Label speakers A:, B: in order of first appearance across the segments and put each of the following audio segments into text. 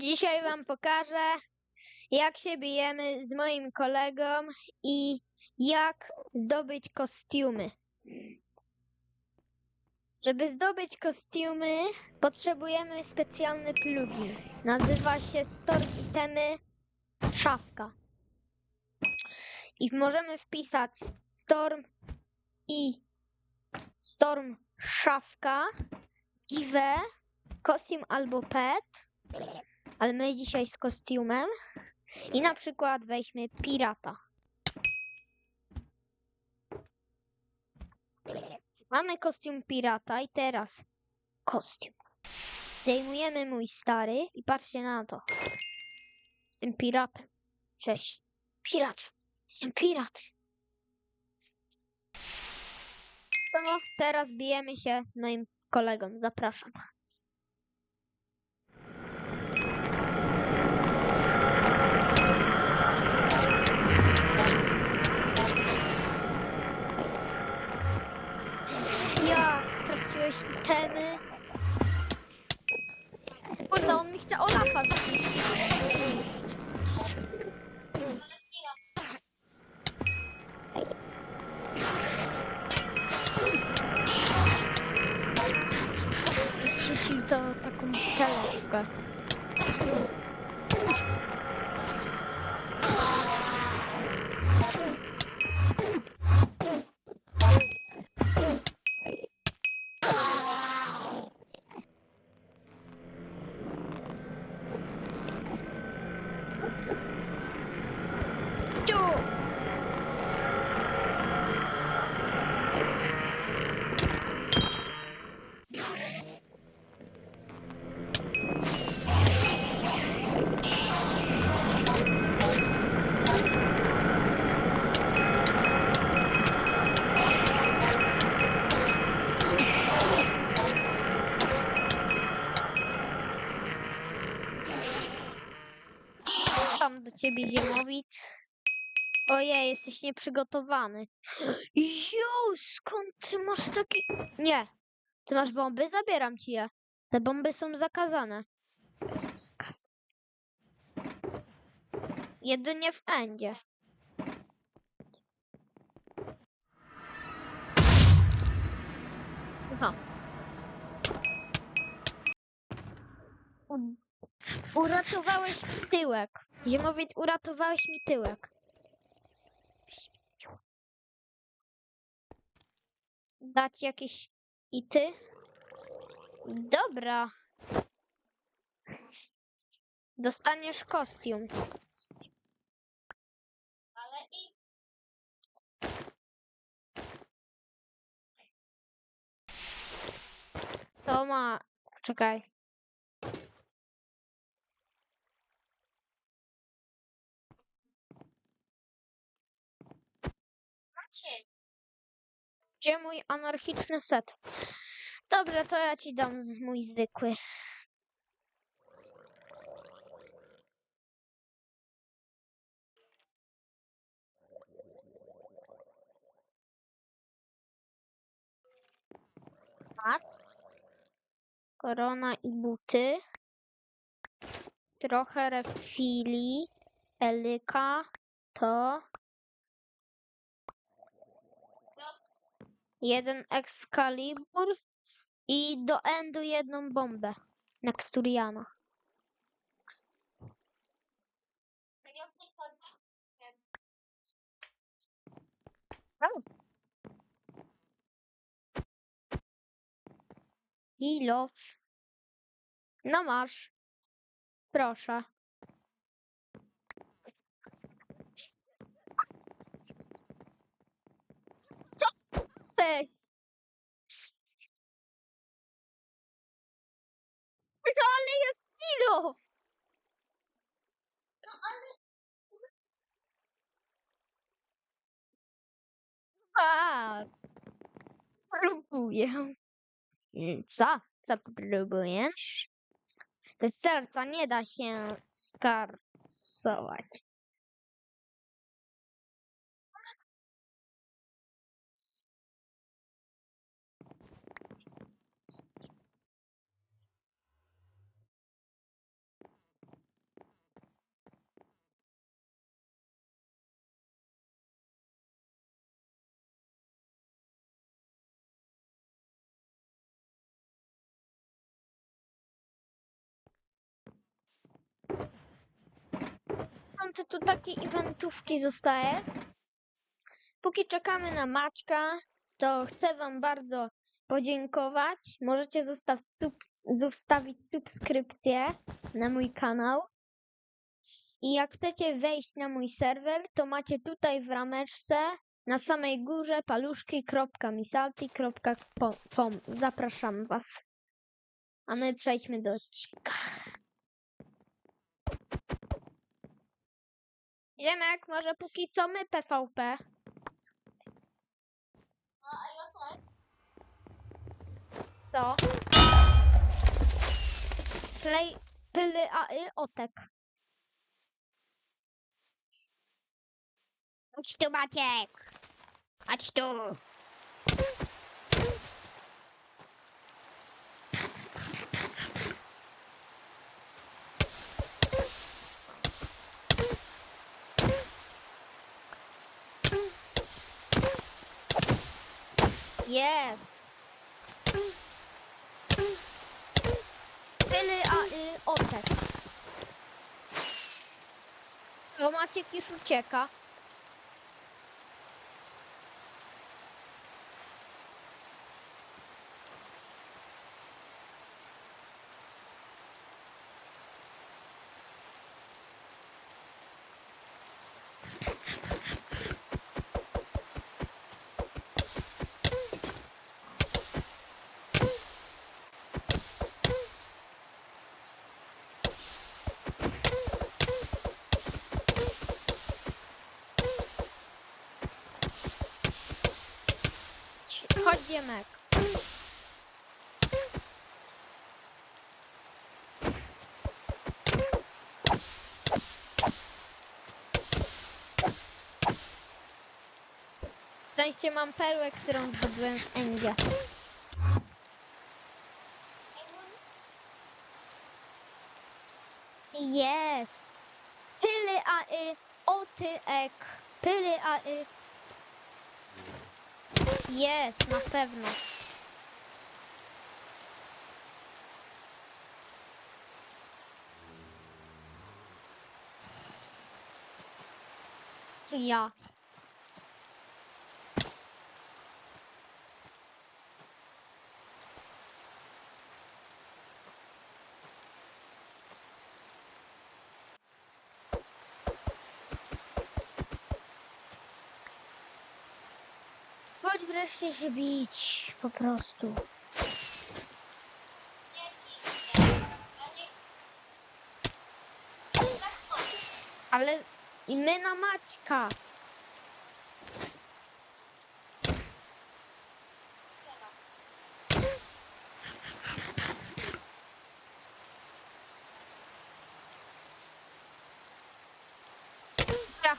A: Dzisiaj Wam pokażę, jak się bijemy z moim kolegą i jak zdobyć kostiumy. Żeby zdobyć kostiumy, potrzebujemy specjalny plugin. Nazywa się Storm Itemy Szafka. I możemy wpisać Storm i Storm Szafka, Give, kostium albo pet, ale my dzisiaj z kostiumem. I na przykład weźmy pirata. Mamy kostium pirata i teraz kostium. Zdejmujemy mój stary i patrzcie na to. Jestem piratem. Cześć. Pirat. Jestem pirat. No, teraz bijemy się moim kolegą. Zapraszam. Hemme. Und warum nicht der Olaf? Tam do ciebie ziemowit. Ojej, jesteś nieprzygotowany. Jo, skąd ty masz taki... Nie. Ty masz bomby? Zabieram ci je. Te bomby są zakazane. Są zakazane. Jedynie w Endzie. Aha. Uratowałeś tyłek. Ziemowit, uratowałeś mi tyłek. Dać jakieś ity? Dobra. Dostaniesz kostium. To ma... Czekaj. Gdzie mój anarchiczny set? Dobrze, to ja ci dam mój zwykły. Tak. Korona i buty. Trochę refili. Elyka. To. Jeden Excalibur i do endu jedną bombę. Nexturiana. Kilof. No masz. Proszę. Weź. No ale jest kilof. A, próbuję. Co? Co próbujesz? Te serca nie da się skarsować. Ty tu takie eventówki zostajesz? Póki czekamy na Maćka, to chcę wam bardzo podziękować. Możecie zostaw subs zostawić subskrypcję na mój kanał. I jak chcecie wejść na mój serwer, to macie tutaj w rameczce na samej górze paluszki.misalti.com. Zapraszam was. A my przejdźmy do odcinka. Ziemek, może póki co my PvP? Co? Play, pyly, a y, otek. Chodź tu, Maciek! Chodź tu! Jest! Pyly, a y, otek. O, Maciek już ucieka. Ziemek. Szczęście mam perłę, którą zdobyłem w Endzie. Jest. Pyly a y, oty ek. Pyly a y. Jest, na pewno. Ja? Chodź wreszcie się bić, po prostu. Ale i my na Maćka.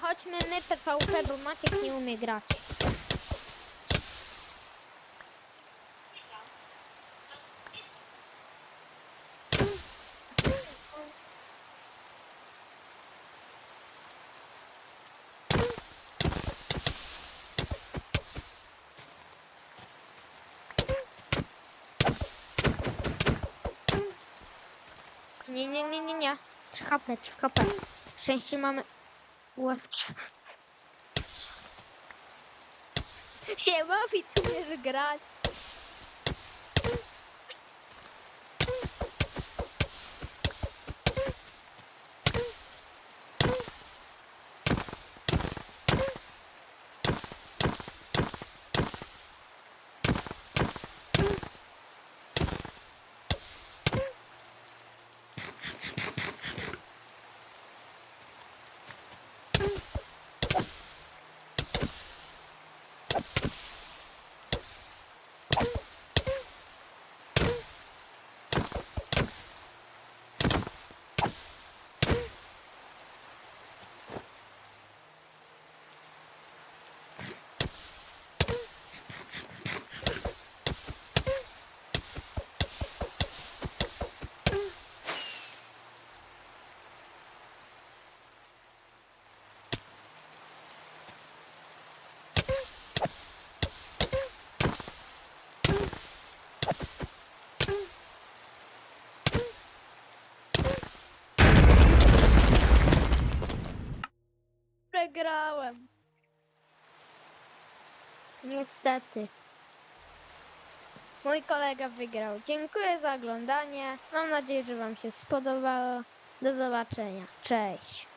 A: Chodźmy my PvP, bo Maciek nie umie grać. Nie, nie, nie, nie, nie. 3 HP, 3 HP. Szczęście mamy łaski. Siemowi, tu umiesz grać. Przegrałem. Niestety. Mój kolega wygrał. Dziękuję za oglądanie. Mam nadzieję, że Wam się spodobało. Do zobaczenia. Cześć.